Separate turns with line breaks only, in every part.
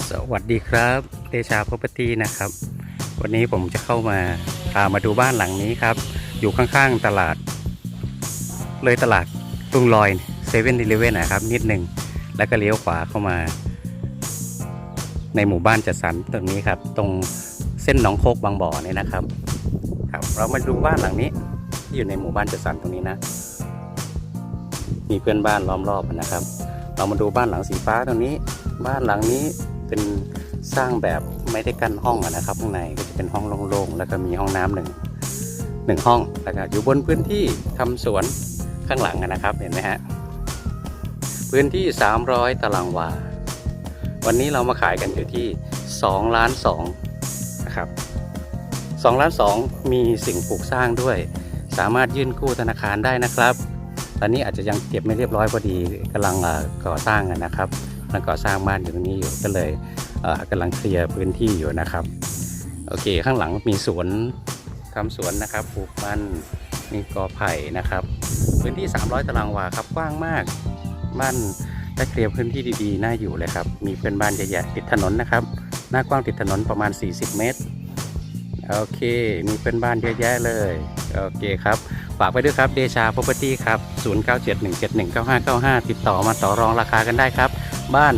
สวัสดีครับเดชาพ r o p e r t y นะครับ วันนี้ผมจะเข้ามาพามาดูบ้านหลังนี้ครับ อยู่ข้างๆตลาด เลยตลาดกรุงลอยเซเว่นดีเลเว่นนะครับ นิดหนึ่งแล้วก็เลี้ยวขวาเข้ามา ในหมู่บ้านจัดสรรตรงนี้ครับ ตรงเส้นหนองโคกบางบ่อเนี่ยนะครับ ครับ เรามาดูบ้านหลังนี้ ที่อยู่ในหมู่บ้านจัดสรรตรงนี้นะ มีเพื่อนบ้านล้อมรอบนะครับ เรามาดูบ้านหลังสีฟ้าตรงนี้ บ้านหลังนี้ เป็นสร้างแบบไม่ได้กั้นห้องนะครับข้างในก็จะเป็นห้องโล่งๆแล้วก็มีห้องน้ำหนึ่งหนึ่งห้องแล้วก็อยู่บนพื้นที่ทำสวนข้างหลังนะครับเห็นไหมฮะพื้นที่ 300 ตารางวา วันนี้เรามาขายกันอยู่ที่2ล้าน2นะครับ2ล้าน2มีสิ่งปลูกสร้างด้วย สามารถยื่นกู้ธนาคารได้นะครับ ตอนนี้อาจจะยังเก็บไม่เรียบร้อยพอดีกำลังก่อสร้างนะครับ กำลังก่อสร้างบ้านอยู่ตรงนี้อยู่ก็เลยเอ่อกำลังเคลียร์พื้นที่อยู่นะครับโอเค ข้างหลังมีสวนทำสวนนะครับปลูกมันมีกอไผ่นะครับ พื้นที่ 300 ตารางวาครับกว้างมากบ้านถ้าเคลียร์พื้นที่ดีๆน่าอยู่เลยครับ มีเพื่อนบ้านเยอะแยะติดถนนนะครับ หน้ากว้างติดถนนประมาณ 40 เมตร โอเค มีเพื่อนบ้านเยอะแยะเลย โอเคครับ ฝากไปด้วยครับ เดชา property ครับ 0971719595 ติดต่อมาต่อรองราคากันได้ครับ บ้าน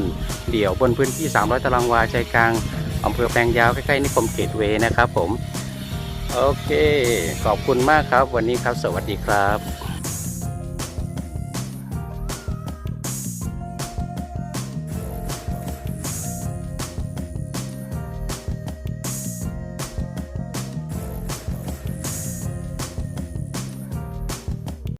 เดี่ยวบนพื้นที่ 300 ตารางวาใจกลางอำเภอแปลงยาวใกล้ๆนิคมเกตเวนะครับผม โอเค ขอบคุณมากครับ วันนี้ครับ สวัสดีครับ